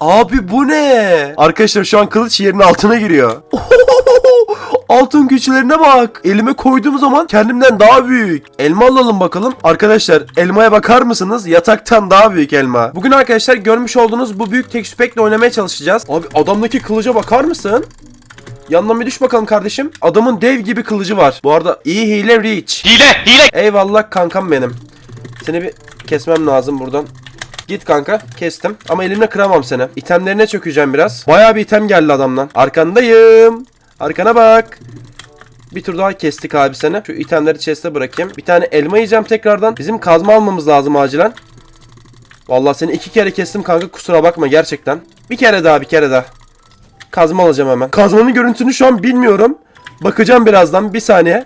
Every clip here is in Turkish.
Abi bu ne? Arkadaşlar şu an kılıç yerinin altına giriyor. Altın güçlerine bak. Elime koyduğum zaman kendimden daha büyük. Elma alalım bakalım. Arkadaşlar elmaya bakar mısınız? Yataktan daha büyük elma. Bugün arkadaşlar görmüş olduğunuz bu büyük tek süpekle oynamaya çalışacağız. Abi adamdaki kılıca bakar mısın? Yandan bir düş bakalım kardeşim. Adamın dev gibi kılıcı var. Bu arada iyi hile reach. Hile, hile. Eyvallah kankam benim. Seni bir kesmem lazım buradan. Git kanka kestim ama elimle kıramam seni. İtemlerine çökeceğim biraz. Bayağı bir item geldi adamdan. Arkandayım. Arkana bak. Bir tur daha kestik abi seni. Şu itemleri chest'e bırakayım. Bir tane elma yiyeceğim tekrardan. Bizim kazma almamız lazım acilen. Vallahi seni iki kere kestim kanka kusura bakma gerçekten. Bir kere daha bir kere daha. Kazma alacağım hemen. Kazmanın görüntüsünü şu an bilmiyorum. Bakacağım birazdan bir saniye.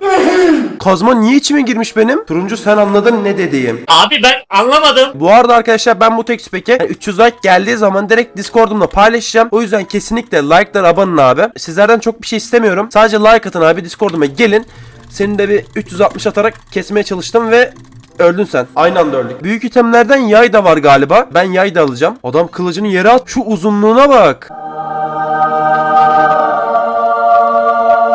Kazma niye içime girmiş benim? Turuncu sen anladın ne dediğim. Abi ben anlamadım. Bu arada arkadaşlar ben bu tek peki 300 like geldiği zaman direkt Discord'umda paylaşacağım. O yüzden kesinlikle like'lar abanın abi. Sizlerden çok bir şey istemiyorum. Sadece like atın abi Discord'uma gelin. Senin de bir 360 atarak kesmeye çalıştım ve Öldün sen. Aynı anda öldük. Büyük itemlerden yay da var galiba. Ben yay da alacağım. Adam kılıcını yere at. Şu uzunluğuna bak.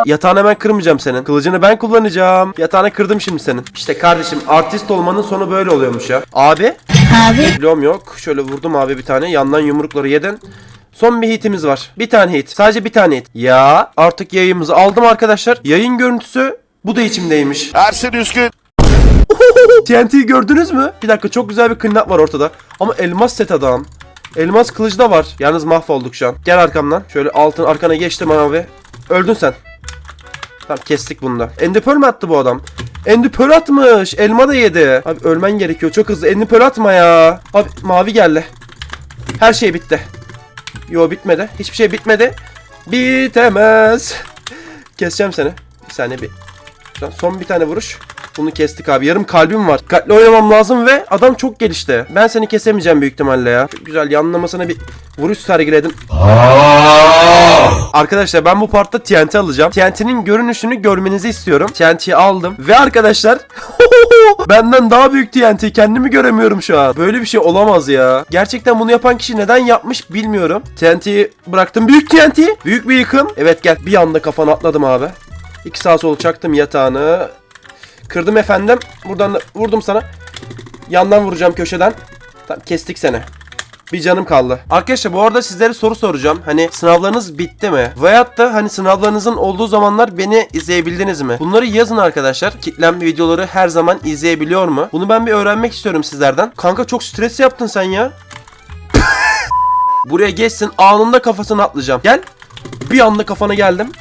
Yatağını hemen kırmayacağım senin. Kılıcını ben kullanacağım. Yatağını kırdım şimdi senin. İşte kardeşim artist olmanın sonu böyle oluyormuş ya. Abi. Abi Blom yok. Şöyle vurdum abi bir tane. Yandan yumrukları yedin. Son bir hitimiz var. Bir tane hit. Sadece bir tane hit. Ya artık yayımızı aldım arkadaşlar. Yayın görüntüsü bu da içimdeymiş. Ersin Üskün. TNT'yi gördünüz mü? Bir dakika çok güzel bir clean var ortada. Ama elmas set adam. Elmas kılıcı da var. Yalnız mahvolduk şu an. Gel arkamdan. Şöyle altın arkana geçtim abi. Öldün sen. Tamam kestik bunu da. Endipöl mü attı bu adam? Endipöl atmış. Elma da yedi. Abi ölmen gerekiyor. Çok hızlı. Endipöl atma ya. Abi mavi geldi. Her şey bitti. Yo bitmedi. Hiçbir şey bitmedi. Bitemez. Keseceğim seni. Bir saniye bir. Son bir tane vuruş. Bunu kestik abi. Yarım kalbim var. Dikkatli oynamam lazım ve adam çok gelişti. Ben seni kesemeyeceğim büyük ihtimalle ya. Çok güzel yanlamasına bir vuruş sergiledim. Arkadaşlar ben bu partta TNT alacağım. TNT'nin görünüşünü görmenizi istiyorum. TNT'yi aldım. Ve arkadaşlar benden daha büyük TNT kendimi göremiyorum şu an. Böyle bir şey olamaz ya. Gerçekten bunu yapan kişi neden yapmış bilmiyorum. TNT'yi bıraktım. Büyük TNT. Büyük bir yıkım. Evet gel. Bir anda kafana atladım abi. İki sağ sol çaktım yatağını. Kırdım efendim. Buradan da vurdum sana. Yandan vuracağım köşeden. Tamam kestik seni. Bir canım kaldı. Arkadaşlar bu arada sizlere soru soracağım. Hani sınavlarınız bitti mi? Veyahut da hani sınavlarınızın olduğu zamanlar beni izleyebildiniz mi? Bunları yazın arkadaşlar. Kitlem videoları her zaman izleyebiliyor mu? Bunu ben bir öğrenmek istiyorum sizlerden. Kanka çok stres yaptın sen ya. Buraya geçsin anında kafasına atlayacağım. Gel. Bir anda kafana geldim.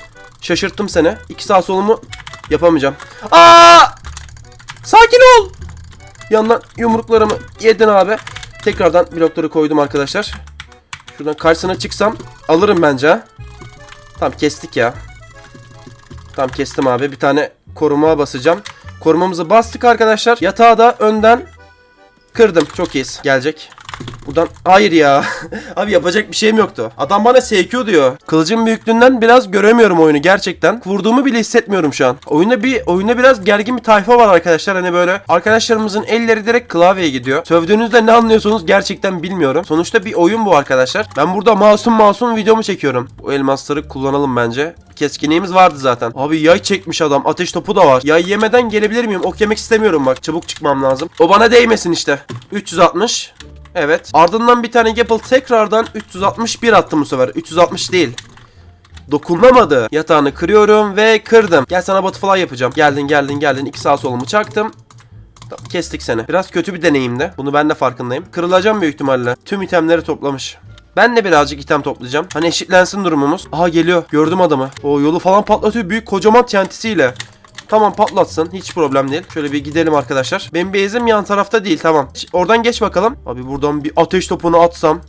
Şaşırttım seni. İki sağ solumu yapamayacağım. Aa! Sakin ol. Yandan yumruklarımı yedin abi. Tekrardan blokları koydum arkadaşlar. Şuradan karşısına çıksam alırım bence. Tamam kestik ya. Tamam kestim abi. Bir tane koruma basacağım. Korumamızı bastık arkadaşlar. Yatağı da önden kırdım. Çok iyiyiz. Gelecek. Buradan hayır ya. Abi yapacak bir şeyim yoktu. Adam bana SQ diyor. Kılıcın büyüklüğünden biraz göremiyorum oyunu gerçekten. Vurduğumu bile hissetmiyorum şu an. Oyunda bir oyunda biraz gergin bir tayfa var arkadaşlar. Hani böyle arkadaşlarımızın elleri direkt klavyeye gidiyor. Sövdüğünüzde ne anlıyorsunuz gerçekten bilmiyorum. Sonuçta bir oyun bu arkadaşlar. Ben burada masum masum videomu çekiyorum. Bu elmasları kullanalım bence. Keskinliğimiz vardı zaten. Abi yay çekmiş adam. Ateş topu da var. Yay yemeden gelebilir miyim? Ok yemek istemiyorum bak. Çabuk çıkmam lazım. O bana değmesin işte. 360. Evet. Ardından bir tane Gapple tekrardan 361 attım bu sefer. 360 değil. Dokunamadı. Yatağını kırıyorum ve kırdım. Gel sana butterfly yapacağım. Geldin geldin geldin. İki sağ solumu çaktım. Kestik seni. Biraz kötü bir deneyimdi. Bunu ben de farkındayım. Kırılacağım büyük ihtimalle. Tüm itemleri toplamış. Ben de birazcık item toplayacağım. Hani eşitlensin durumumuz. Aha geliyor. Gördüm adamı. O yolu falan patlatıyor. Büyük kocaman TNT'siyle. Tamam patlatsın. Hiç problem değil. Şöyle bir gidelim arkadaşlar. Benim base'im yan tarafta değil. Tamam. Oradan geç bakalım. Abi buradan bir ateş topunu atsam.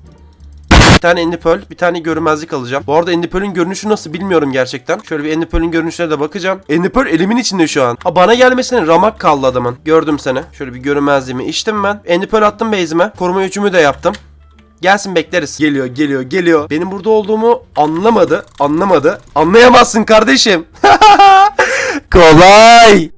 Bir tane endipöl, bir tane görünmezlik alacağım. Bu arada endipölün görünüşü nasıl bilmiyorum gerçekten. Şöyle bir endipölün görünüşüne de bakacağım. Endipöl elimin içinde şu an. Ha bana gelmesine ramak kaldı adamın. Gördüm seni. Şöyle bir görünmezliğimi içtim ben. Endipöl attım base'ime. Koruma üçümü de yaptım. Gelsin bekleriz. Geliyor, geliyor, geliyor. Benim burada olduğumu anlamadı, anlamadı. Anlayamazsın kardeşim. Kolay.